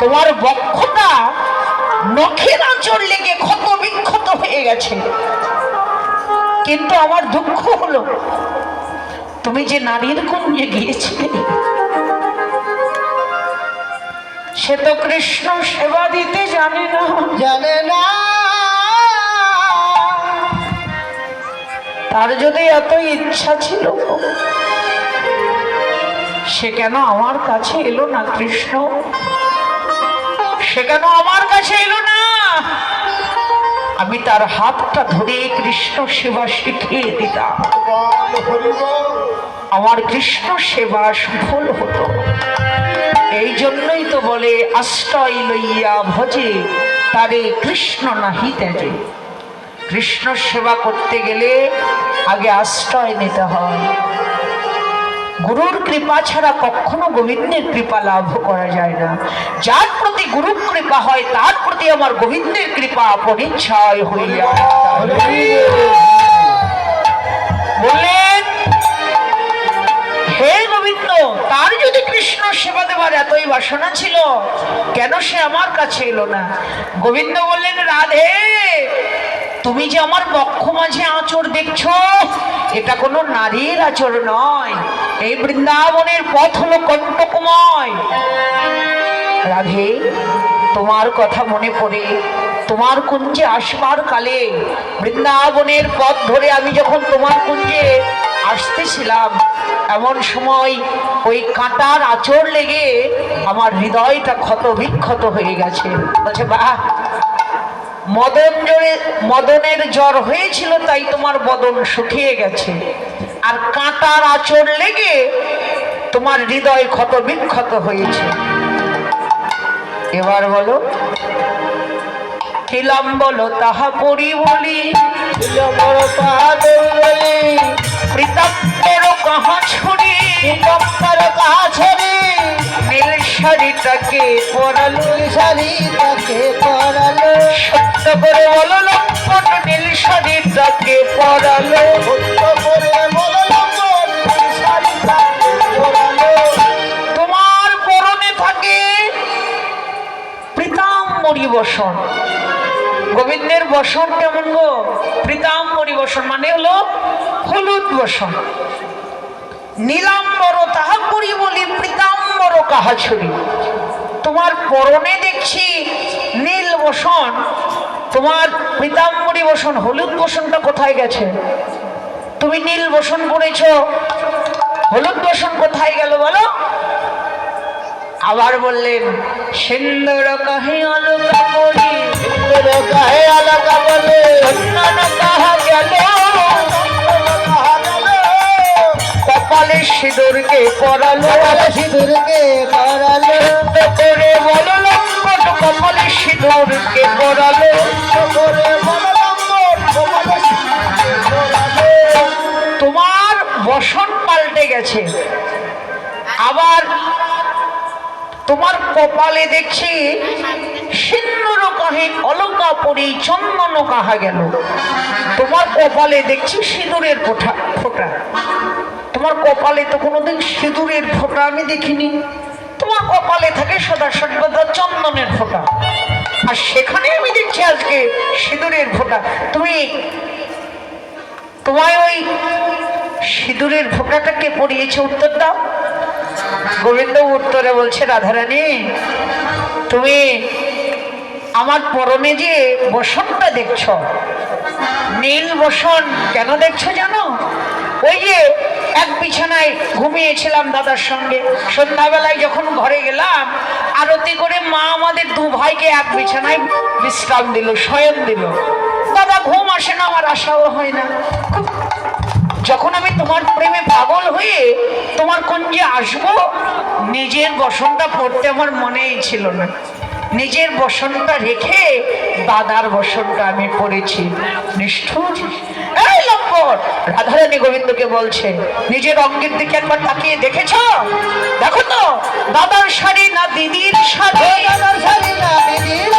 তোমার বক্ষটা নখের আঁচড় লেগে ক্ষত বিক্ষত হয়ে গেছে। কিন্তু আমার দুঃখ হলো তুমি যে নারীর কুঞ্জে গিয়েছিলে সে তো কৃষ্ণ সেবা দিতে জানে না। জানে না। তার যদি এত ইচ্ছা ছিল সে কেন আমার কাছে এলো না কৃষ্ণ? সে কেন আমার কাছে এলো না। আমি তার হাতটা ধরে কৃষ্ণ সেবা শিখিয়ে দিতাম। আমার কৃষ্ণ সেবা সফল হতো এই জন্যই তো বলে, আশ্রয় লইয়া ভজে, তারে কৃষ্ণ নাহি ত্যাজে। কৃষ্ণ সেবা করতে গেলে আগে আশ্রয় নিতে হয়। গুরুর কৃপা ছাড়া কখনো গোবিন্দের কৃপা লাভ করা যায় না। যার প্রতি গুরুর কৃপা হয়, তার প্রতি আমার গোবিন্দের কৃপা পরিচ্ছয় হইয়া বললেন, হে গোবিন্দ, তার যদি কৃষ্ণ সেবা দেবার এতই বাসনা ছিল, কেন সে আমার কাছে এলো না? গোবিন্দ বললেন, রাধে তুমি যে আমার বক্ষ মাঝে আঁচড় দেখছ, এটা কোনো নারীর আচর নয়। এই বৃন্দাবনের পথ হলো কণ্টকময়। রাধে, তোমার কথা মনে পড়ে, তোমার কুঞ্জে আসবার কালে বৃন্দাবনের পথ ধরে আমি যখন তোমার কুঞ্জে আসতেছিলাম, এমন সময় ওই কাঁটার আচর লেগে আমার হৃদয়টা ক্ষত বিক্ষত হয়ে গেছে। বলছে, বাহ মদন মদনের জ্বর হয়েছিল, তাই তোমার বদন শুকিয়ে গেছে। আর কাঁটার আচর লেগে তোমার হৃদয় ক্ষত বিক্ষত হয়েছে। এবার বলো কিলাম বলো, তাহা পড়ি বলি প্রীতাম্বর নীল শাড়িটাকে পরালো শাড়ি তাকে পরালো। করে বলো লম্পট, নীল শাড়ি তাকে পরালো। তোমার পরনে থাকে প্রীতাম্বরী বসন। গোবিন্দের বসন কেমন গো? প্রীতাম্বরী বসন মানে হলো হলুদ বসন। নীলাম্বর তাহা করি বলি, প্রীতাম্বর কাহা ছড়ি তোমার পরনে দেখছি নীল বসন। তোমার পিতাম্বরী বসন হলুদ বসনটা কোথায় গেছে? তুমি নীল বসন পড়েছ হলুদ বসন কোথায় গেল বলো? আবার বললেন সিন্দুর কাহে আলোকা পড়ি সুন্দর গায়ে আলাদা বলে কাহা গেল? কপালে সিঁদুরকে পরালো। সিঁদুরকে করালো তোমার বসন পাল্টে গেছে। আবার তোমার কপালে দেখছি সিন্দুর কাহে অলকা পরি, চন্দন কাহা গেল। তোমার কপালে দেখছি সিঁদুরের ফোঁটা ফোঁটা। তোমার কপালে তো কোনোদিন সিঁদুরের ফোঁটা আমি দেখিনি। তোমার কপালে থাকে সদা সর্বদা চন্দনের ফোঁটা। আর সেখানে আমি দেখছি আজকে সিঁদুরের ফোঁটা। তুমি তোমায় ওই সিঁদুরের ফোঁটাটাকে পরিয়েছে উত্তর দাও। গোবিন্দ উত্তরে বলছে, রাধারানী, তুমি আমার পরনে যে বসনটা দেখছ, নীল বসন কেন দেখছ জানো? ওই যে এক বিছানায় ঘুমিয়েছিলাম দাদার সঙ্গে। সন্ধ্যাবেলায় যখন ঘরে গেলাম, আরতি করে মা আমাদের দু ভাইকে এক বিছানায় বিশ্রাম দিল, শয়ন দিল। দাদা, ঘুম আসে না, আমার আশাও হয় না। যখন আমি তোমার প্রেমে পাগল হয়ে তোমার কুঞ্জে আসব, নিজের বসনটা পড়তে আমার মনেই ছিল না। নিজের বসনটা রেখে দাদার বসনটা আমি পড়েছি। নিষ্ঠুর এই লম্বর রাধারানী গোবিন্দকে বলছে, নিজের অঙ্গের দিকে একবার তাকিয়ে দেখেছ? দেখো তো, দাদার শাড়ি না দিদির শাড়ি? দাদার না দিদির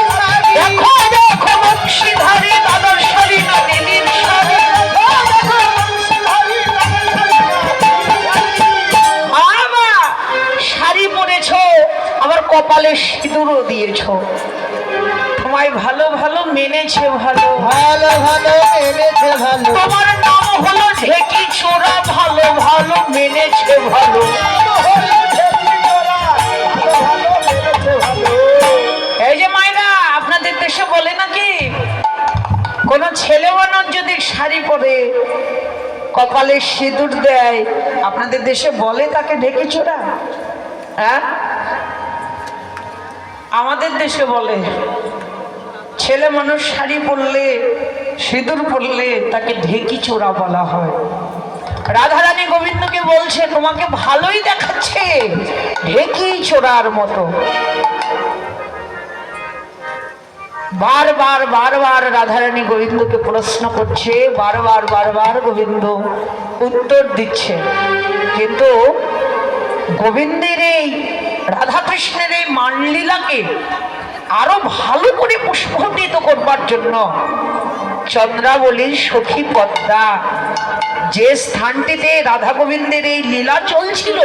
শাড়ি না দিদির শাড়ি? শাড়ি পরেছো, আবার কপালে সিঁদুরও দিয়েছ। তোমায় ভালো ভালো মেনেছে ভালো। ভালো ভালো মেনেছে ভালো। তোমার নাম হলো ঢেকি চোরা ভালো ভালো মেনেছে ভালো। এই যে মাইনা আপনাদের দেশে বলে নাকি কোন ছেলে মানুষ যদি শাড়ি পরে কপালে সিঁদুর দেয় আপনাদের দেশে বলে তাকে ঢেকে চোরা? হ্যাঁ? আমাদের দেশে বলে। ছেলে মানুষ শাড়ি পরলে, সিঁদুর পরলে তাকে ঢেকি চোরা বলা হয়। রাধারানী গোবিন্দকে বলছে, তোমাকে ভালোই দেখাচ্ছে, ঢেকি চোরার মতো। বারবার বারবার রাধারানী গোবিন্দকে প্রশ্ন করছে বারবার বারবার গোবিন্দ উত্তর দিচ্ছে। কিন্তু গোবিন্দের এই রাধাকৃষ্ণের এই মানলীলাকে আরও ভালো করে পুষ্পটিত করবার জন্য চন্দ্রাবলীর সখী পদ্মা। যে স্থানটিতে রাধা গোবিন্দের এই লীলা চলছিল,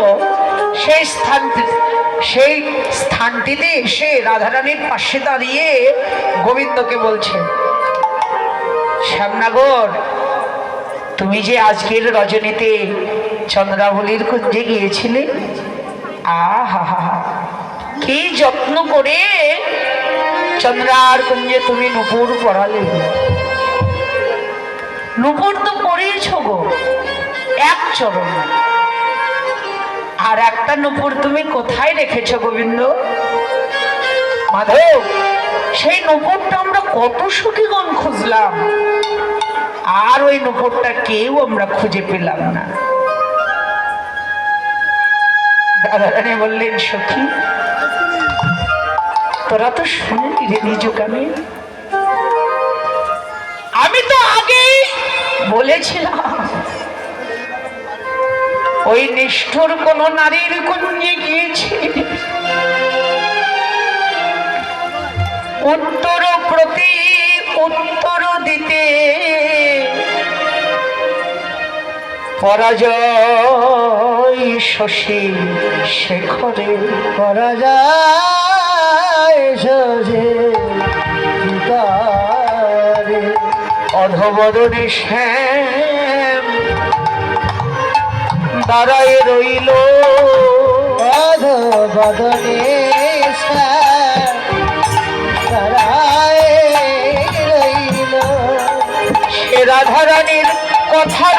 সেই স্থানটি, সেই স্থানটিতে এসে রাধারানীর পাশে দাঁড়িয়ে গোবিন্দকে বলছে, শ্যামনগর, তুমি যে আজকের রজনীতে চন্দ্রাবলীর কুঞ্জে গিয়েছিলে, আহা, কি যত্ন করে চন্দ্রার কুঞ্জে তুমি নুপুর পড়ালে। নুপুর তো পড়িয়েছ গো, এক চরণ। আর একটা নুপুর তুমি কোথায় রেখেছ গোবিন্দ? মাধব সেই নুপুরটা আমরা কত সুখীগণ খুঁজলাম। আর ওই নুপুরটা কেউ আমরা খুঁজে পেলাম না। দাদারানী বললেন, সখী তোরা তো শুনলি রে নিজ কানে আমি তো আগেই বলেছিলাম ওই নিষ্ঠুর কোন নারীর কুঞ্জে গিয়েছি। উত্তর প্রতি উত্তর দিতে। পরাজয় শশী শেখরে তারে অধবরণে শ্যাম দাঁড়ায় রইল। অধ বদনে তারায় রইল। সে রাধারানীর কথার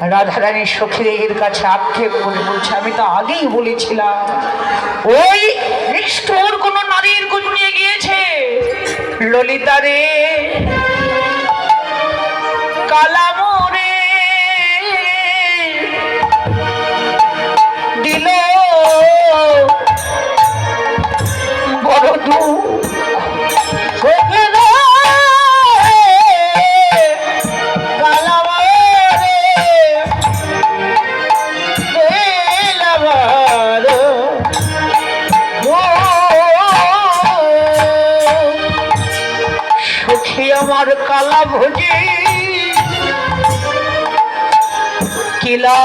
রাধারানী সখীদের কাছে আক্ষেপ করে বলছে, আমি তো আগেই বলেছিলাম, ওই নিষ্ঠুর কোন নারীর গুঞ্জে গিয়েছে। ললিতা রে কালামরে ভোজি কিলা